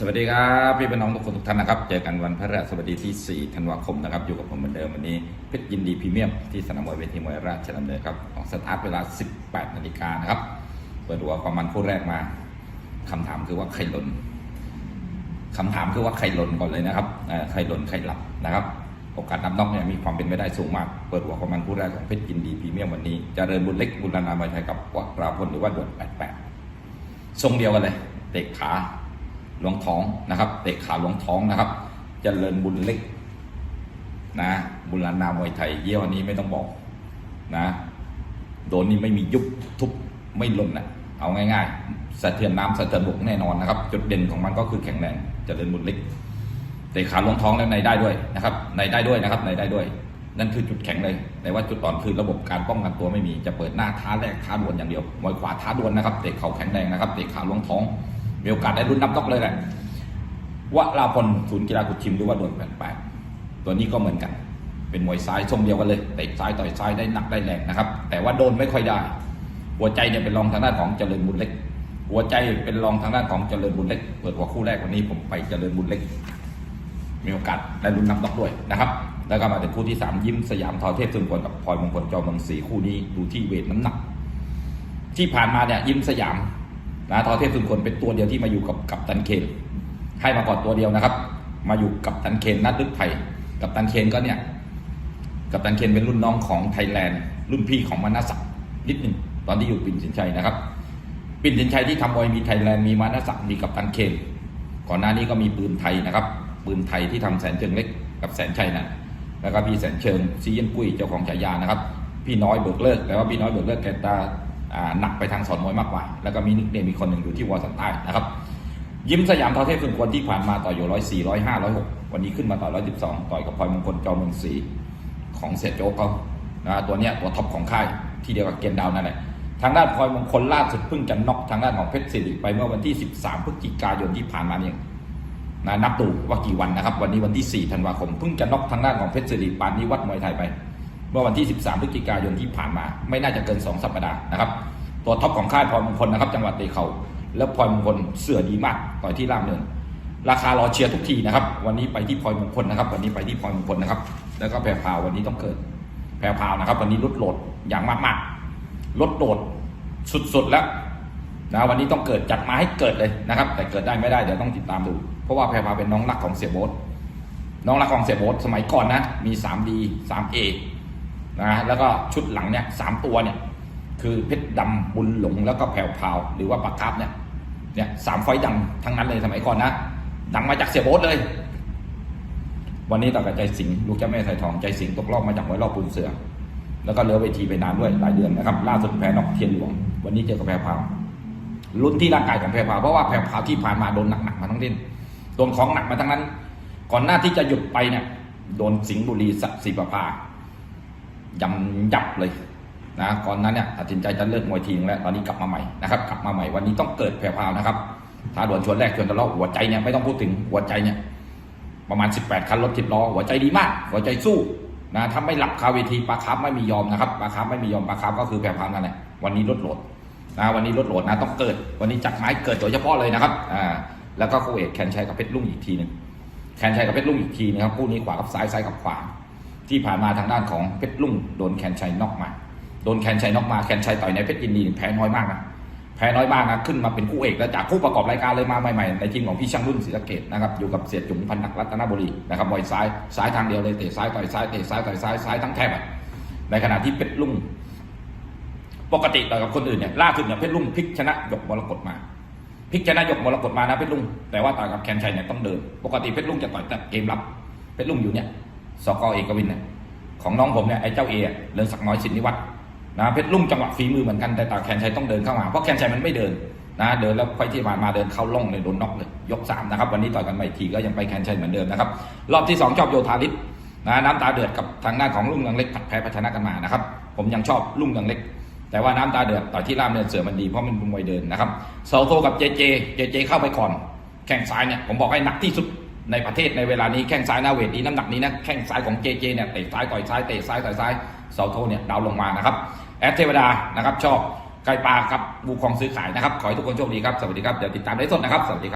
สวัสดีครับพี่เป็นน้องทุกคนทุกท่านนะครับ เจอกันวันพฤหัสบดีที่ 4 ธันวาคมนะครับ อยู่กับผมเหมือนเดิมวันนี้เพชรยินดีพรีเมียมที่สนามมวยเวทีมวยราชดำเนินครับของสตาร์ทเวลา 18 นาฬิกานะครับ เปิดหัวความมันคู่แรกมาคำถามคือว่าใครหล่นคำถามคือว่าใครหล่นก่อนเลยนะครับเอ่อใครหล่นใครหลับนะครับโอกาสนับน็อกเนี่ยมีความเป็นไปได้สูงมาก เปิดหัวความมันคู่แรกของเพชรยินดีพรีเมียมวันนี้จเจริญบุญเล็กบุญรานามวยไทยกับกวาดราพลหรือว่าด่วน88ทรงเดียวกันเลยเตะขา หลวงท้องนะครับเตะขาหลวงท้องนะครับจเจริญบุญเล็กนะบุญลานามวยไทยเยี่ยวันนี้ไม่ต้องบอกนะโดนนี่ไม่มียุบทุบไม่ล่นนะเอาง่ายๆสะเทือนน้ำสะเทือนบกแน่นอนนะครับ จุดเด่นของมันก็คือแข็งแรงจเจริญบุญเล็กเตะขาหลวงท้องแล้วในได้ด้วยนะครับในได้ด้วยนะครับในได้ด้วย นั่นคือจุดแข็งเลย แต่ว่าจุดอ่อนคือระบบการป้องกันตัวไม่มีจะเปิดหน้าท้าแรกท้าดวลอย่างเดียวมวยขวาท้าดวลนะครับเตะเข่าแข็งแรงนะครับเตะขาล้วงท้อง มีโอกาสได้รุ่นนับนอกเลยแหละวะลาพลศูนย์กีฬากุดชิมหรือว่าดวลแปดแปดตัวนี้ก็เหมือนกัน เป็นมวยซ้ายทรงเดียวกันเลยเตะซ้ายต่อยซ้ายได้หนักได้แรงนะครับ แต่ว่าโดนไม่ค่อยได้ หัวใจเนี่ยเป็นรองทางด้านของเจริญบุญเล็ก หัวใจเป็นรองทางด้านของเจริญบุญเล็ก เปิดหัวคู่แรกวันนี้ผมไปเจริญบุญเล็ก มีโอกาสได้ลุ้นนับน็อกด้วยนะครับ แล้วก็มาถึงคู่ที่ 3 ยิ้มสยามทอเทพสุนทรกับพลอยมงคลจอมเมืองศรีคู่นี้ดูที่เวทน้ำหนัก ที่ผ่านมาเนี่ยยิ้มสยาม นะทอเทพสุนทรเป็นตัวเดียวที่มาอยู่กับกับตันเคนให้มาก่อนตัวเดียวนะครับ มาอยู่กับตันเคนนัดลึกไทยกับตันเคนก็เนี่ยกับตันเคนเป็นรุ่นน้องของไทยแลนด์ รุ่นพี่ของมานาศักดิ์นิดหนึ่งตอนที่อยู่ปิ่นสินชัยนะครับปิ่นสินชัยที่ทำมวยมีไทยแลนด์มีมานาศักดิ์มีกับตันเคนก่อนหน้านี้ก็มีปืนไทยนะครับปืนไทยที่ทำแสนเชิงเล็กกับแสนชัยนะแล้วก็พี่แสนเชิงซีเย็นกุ้ยเจ้าของฉายานะครับ พี่น้อยเบิกเลิกแต่ว่าพี่น้อยเบิกเลิกแกตา หนักไปทางสอนมวยมากกว่า แล้วก็มีนิกเนมมีคนหนึ่งอยู่ที่วอสันใต้นะครับยิ้มสยามทอเทพสุนควรที่ผ่านมาต่อยอยู่ร้อยสี่ร้อยห้าร้อยหกวันนี้ขึ้นมาต่อยร้อยสิบสองต่อยกับพลอยมงคลจอมเมืองศรีของเสียโจ๊กเขาตัวเนี้ยตัวท็อปของค่ายที่เดียวกับเกณฑ์ดาวนั่นแหละทางด้านพลอยมงคลล่าสุดเพิ่งจะน็อกทางด้านของเพชรศิริไปเมื่อวันที่ 13 พฤศจิกายนที่ผ่านมาเนี่ยนะนับดูว่ากี่วันนะครับ วันนี้วันที่ 4 ธันวาคมเพิ่งจะน็อกทางด้านของเพชรศิริปานนิวัฒน์มวยไทยไป เมื่อวันที่ 13 พฤศจิกายนที่ผ่านมา ไม่น่าจะเกิน 2 สัปดาห์นะครับ ตัวท็อปของค่ายพลมงคลนะครับ จังหวัดเตะเขาแล้วพลมงคลเสือดีมากต่อยที่ล่ามเนินราคารอเชียร์ทุกทีนะครับ วันนี้ไปที่พลมงคลนะครับ วันนี้ไปที่พลมงคลนะครับ แล้วก็แพรพาววันนี้ต้องเกิด แพรพาวนะครับ วันนี้ลดโหลดอย่างมากๆลดโหลดสุดๆแล้วนะวันนี้ต้องเกิดจัดมาให้เกิดเลยนะครับ แต่เกิดได้ไม่ได้เดี๋ยวต้องติดตามดู เพราะว่าแพรพาวเป็นน้องรักของเสียโบ๊ทน้องรักของเสียโบ๊ทสมัยก่อนนะมี 3D 3A นะแล้วก็ชุดหลังเนี่ยสามตัวเนี่ยคือเพชรดำบุญหลงแล้วก็แผ่วพาวหรือว่าปากคาบเนี่ยเนี่ยสามไฟดังทั้งนั้นเลยสมัยก่อนนะดังมาจากเสียโบ๊ทเลย วันนี้ต่อกับใจสิงห์ลูกเจ้าแม่ไทยทองใจสิงห์ตกรอบมาจากมวยรอบปูนเสือแล้วก็เหลือเวทีไปนานด้วยหลายเดือนนะครับ ล่าสุดแพ้นอกเทียนหลวง วันนี้เจอกับแพรพาวลุ้นที่ร่างกายของแพรพาวเพราะว่าแพรพาวที่ผ่านมาโดนหนักๆมาทั้งสิ้นโดนของหนักมาทั้งนั้น ก่อนหน้าที่จะหยุดไปเนี่ยโดนสิงห์บุรีสัสีประภา ยำยับเลยนะก่อนนั้นเนี่ยตัดสินใจจะเลิกมวยทีนึงแล้วตอนนี้กลับมาใหม่นะครับกลับมาใหม่วันนี้ต้องเกิดแพรพาวนะครับท้าดวลชวนแรกชวนทะเลาะหัวใจเนี่ยไม่ต้องพูดถึงหัวใจเนี่ยประมาณ 18 คันรถทิบล้อหัวใจดีมาก หัวใจสู้นะถ้าไม่หลับคาเวทีปลาคาร์ไม่มียอมนะครับปลาคาร์ไม่มียอมปลาคาร์ก็คือแพรพาวนั่นแหละวันนี้ลดโหลดนะวันนี้ลดโหลดนะต้องเกิด วันนี้จัดไม้เกิดโดยเฉพาะเลยนะครับอ่าแล้วก็คู่เอกแคนชัยกับเพชรลุ่งอีกทีหนึ่งแคนชัยกับเพชรลุ่งอีกทีนะครับคู่นี้ขวากับซ้ายซ้ายกับขวา ที่ผ่านมาทางด้านของเพชรลุ่งโดนแคนชัยน็อกมา โดนแคนชัยน็อกมาแคนชัยต่อยในเพชรยินดีแพ้น้อยมากนะแพ้น้อยมากนะขึ้นมาเป็นคู่เอกแล้วจากคู่ประกอบรายการเลยมาใหม่ๆ ในทีมของพี่ช่างรุ่นศรีสะเกดนะครับอยู่กับเสียจุ๋มพันนักรัตนบุรีนะครับบอยซ้ายซ้ายทางเดียวเลยเตะซ้ายต่อยซ้ายเตะซ้ายต่อยซ้ายซ้ายทั้งแทบอะในขณะที่เพชรลุ่งปกติต่อยกับคนอื่นเนี่ยล่าสุดเนี่ยเพชรลุ่งพลิกชนะยกมรกตมาพลิกชนะยกมรกตมานะเพชรลุ่งแต่ว่าต่อยกับแคนชัยเนี่ยต้องเดิน ปกติเพชรลุ่งจะต่อยแต่เกมรับเพชรลุงอยู่เนี่ย สกอเอกวินเนี่ยของน้องผมเนี่ยไอ้เจ้าเอเดินสักน้อยสินนิวัฒน์นะเพชรลุงจังหวะฝีมือเหมือนกันแต่ต่อแคนชัยต้องเดินเข้ามาเพราะแคนชัยมันไม่เดินนะเดินแล้วไฟที่ผ่านมาเดินเข้าล่องเลยโดนน็อกเลยยกสามนะครับวันนี้ต่อยกันใหม่ทีก็ยังไปแคนชัยเหมือนเดิมนะครับรอบที่สองชอบโยธาลิศนะน้ำตาเดือดกับทางด้านของลุงเรืองเล็กผัดแพ้พัฒนากันมานะครับผมยังชอบลุงเรืองเล็ก แต่ว่าน้ำตาเดือดต่อยที่ล่ามเนินเสือมันดีเพราะมันเป็นมวยเดินนะครับเซาโตกับเจเจเจเจเข้าไปก่อนแข้งซ้ายเนี่ยผมบอกให้หนักที่สุด ในประเทศในเวลานี้แข้งซ้ายหน้าเวทนี้น้ำหนักนี้นะแข้งซ้ายของเจเจเนี่ยเตะซ้ายต่อยซ้ายเตะซ้ายต่อยซ้ายเซาโทเนี่ยดาวลงมานะครับแอดเทวดานะครับชอบไก่ปลาครับบูคองซื้อขายนะครับขอให้ทุกคนโชคดีครับสวัสดีครับเดี๋ยวติดตามได้สดนะครับสวัสดีครับ